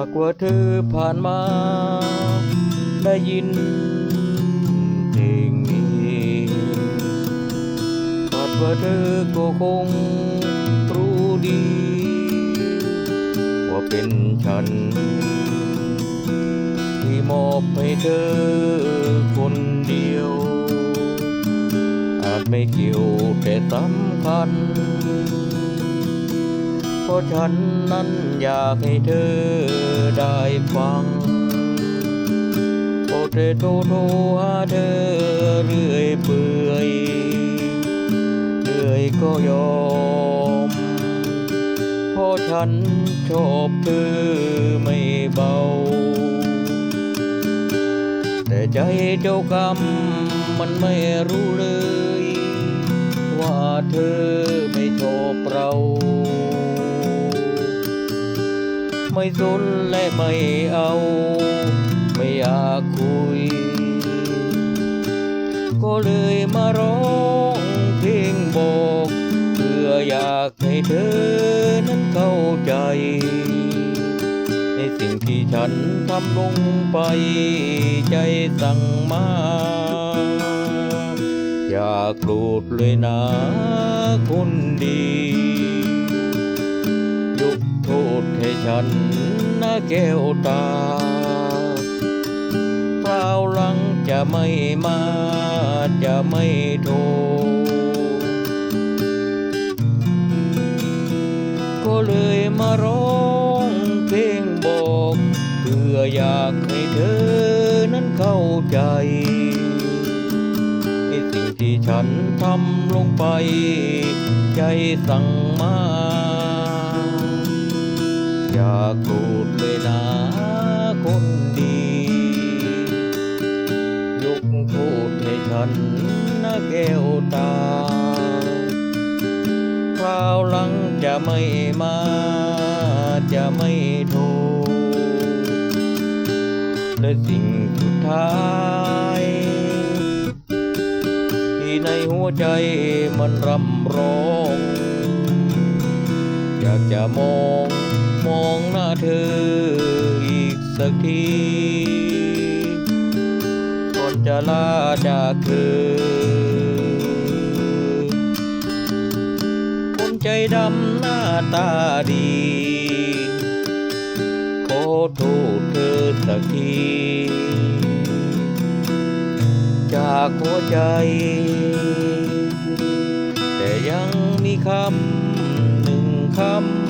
ากว่าเธอผ่านมา ได้ยินเพลงนี้คาดว่าเธอก็คงรู้ดี ว่าเป็นฉัน ที่มอบให้เธอคนเดียว อาจไม่เกี่ยวแต่สำคัญ ราะฉันนั้นอยากให้เธอได้ฟังโอเตโทรโทรหาเธอเรื่อยเปื่อยเรื่อยก็ยอมเพราะฉันชอบเธอไม่เบา แต่ใจเจ้ากรรมมันไม่รู้เลย ว่าเธอไม่ชอบเรา ไม่สนและไม่เอา ไม่อยากคุย ก็เลยมาร้องเพลงบอก เพื่ออยากให้เธอนั้นเข้าใจ ในสิ่งที่ฉันทำลงไปใจสั่งมาอย่าโกรธเลยนะคนดี โทษให้ฉันนะแก้วตาคราวหลังจะไม่มาจะไม่โทรก็เลยมาร้องเพลงบอกเพื่ออยากให้เธอนั้นเข้าใจในสิ่งที่ฉันทำลงไป ใจสั่งมา อย่าโกรธเลยนะคนดี ยกโทษให้ฉันนะแก้วตา คราวหลังจะไม่มา จะไม่โทรและสิ่งสุดท้ายที่ในหัวใจมันรำร้อง อยากจะมอง มองหน้าเธออีกสักทีก่อนจะลาจากเธอคนใจดำหน้าตาดี ขอโทษเธอสักที จากหัวใจ แต่ยังมีคำหนึ่งคำ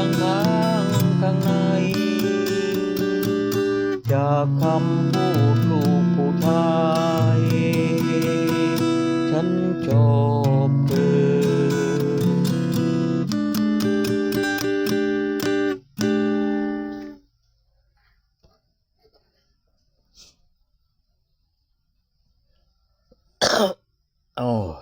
ยังค้างข้างใน จากคำพูดลูกผู้ชาย ฉันชอบเธอโอ้